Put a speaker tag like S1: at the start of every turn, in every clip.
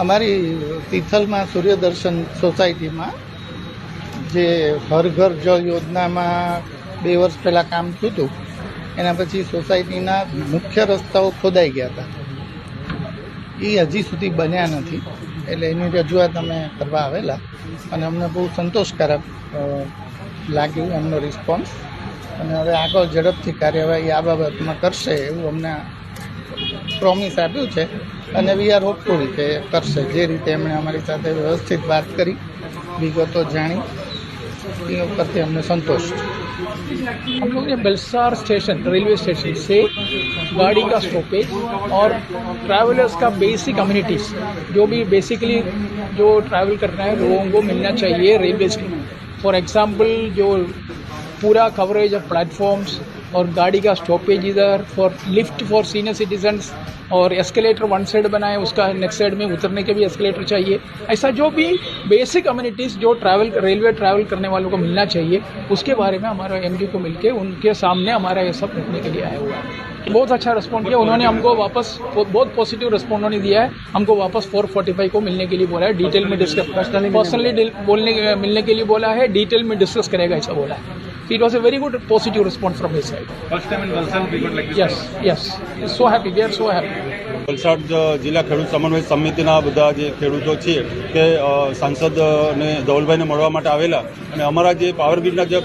S1: અમારી તિથલમાં સૂર્યદર્શન સોસાયટીમાં જે હર ઘર જળ યોજનામાં બે વર્ષ પહેલાં કામ થયું હતું, એના પછી સોસાયટીના મુખ્ય રસ્તાઓ ખોદાઈ ગયા હતા. એ હજી સુધી બન્યા નથી, એટલે એની રજૂઆત અમે કરવા આવેલા અને અમને બહુ સંતોષકારક લાગ્યું એમનો રિસ્પોન્સ અને હવે આગળ ઝડપથી કાર્યવાહી આ બાબતમાં કરશે એવું અમને પ્રોમિસ આપ્યું છે અને વી આર હોપફુલ કે કરશે જે રીતે એમણે અમારી સાથે વ્યવસ્થિત વાત કરી વિગતો જાણી એ ઉપરથી અમને સંતોષ છે
S2: हम लोग ने बलसार स्टेशन रेलवे स्टेशन से गाड़ी का स्टॉपेज और ट्रैवलर्स का बेसिक कम्युनिटीज़ जो भी बेसिकली जो ट्रैवल करना है लोगों को मिलना चाहिए रेलवे फॉर एग्जांपल जो पूरा कवरेज ऑफ प्लेटफॉर्म्स और गाड़ी का स्टॉपेज इधर for lift for senior citizens और एस्केलेटर वन साइड बनाए उसका नेक्स्ट साइड में उतरने के भी एस्केलेटर चाहिए। ऐसा जो भी बेसिक कम्युनिटीज़ जो ट्रैवल रेलवे ट्रैवल करने वालों को मिलना चाहिए उसके बारे में हमारा एम को मिलकर उनके सामने हमारा ये सब रखने के लिए आया हुआ है। बहुत अच्छा रिस्पॉन्ड किया। उन्होंने हमको वापस बहुत पॉजिटिव रिस्पॉन्ड उन्होंने दिया है। हमको वापस 445 को मिलने के लिए बोला है। डिटेल में डिस्कस पर्सनली बोलने मिलने के लिए बोला है। डिटेल में डिस्कस करेगा ऐसा बोला है। it was a very good positive response from his side.
S3: First time in Valsad we got like this.
S2: Yes, yes. So happy. We are so happy.
S4: Valsad જિલ્લા ખેડૂત સમન્વય સમિતિના બધા જે ખેડૂતો છે તે સાંસદને ધવલભાઈને મળવા માટે આવેલા. અને અમારા જે પાવર ગ્રીડના જે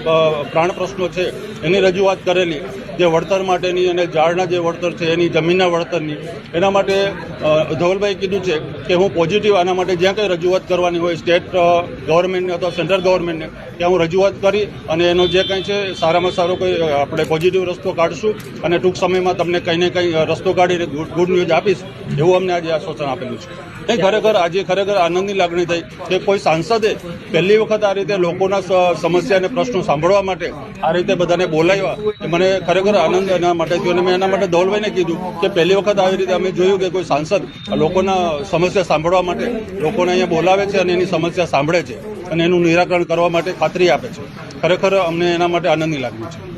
S4: પ્રાણ પ્રશ્નો છે એની રજૂઆત કરેલી. જે વળતર માટેની અને ઝાડના જે વળતર છે એની જમીનના વળતરની એના માટે અ, ધવલભાઈએ કીધું છે કે હું પોઝિટિવ આના માટે જ્યાં કંઈ રજૂઆત કરવાની હોય સ્ટેટ ગવર્મેન્ટને અથવા સેન્ટ્રલ ગવર્મેન્ટને ત્યાં હું રજૂઆત કરી અને એનો જે કંઈ છે સારામાં સારો કોઈ આપણે પોઝિટિવ રસ્તો કાઢશું અને ટૂંક સમયમાં તમને કંઈ ને કંઈ રસ્તો કાઢીને ગુડ ન્યૂઝ ન્યૂઝ આપીશ એવું અમને આજે આશ્વાસન આપેલું છે. નહીં, ખરેખર આજે ખરેખર આનંદની લાગણી થઈ કે કોઈ સાંસદે પહેલી વખત આ રીતે લોકોના સમસ્યા અને પ્રશ્નો સાંભળવા માટે આ રીતે બધાને બોલાવ્યા એ મને ખરેખર આનંદ એના માટે થયો અને મેં એના માટે ધવલભાઈને કીધું કે પહેલી વખત આવી રીતે અમે જોયું કે કોઈ સાંસદ લોકોના સમસ્યા સાંભળવા માટે લોકોને અહીંયા બોલાવે છે અને એની સમસ્યા સાંભળે છે અને એનું નિરાકરણ કરવા માટે ખાતરી આપે છે. ખરેખર અમને એના માટે આનંદની લાગણી છે.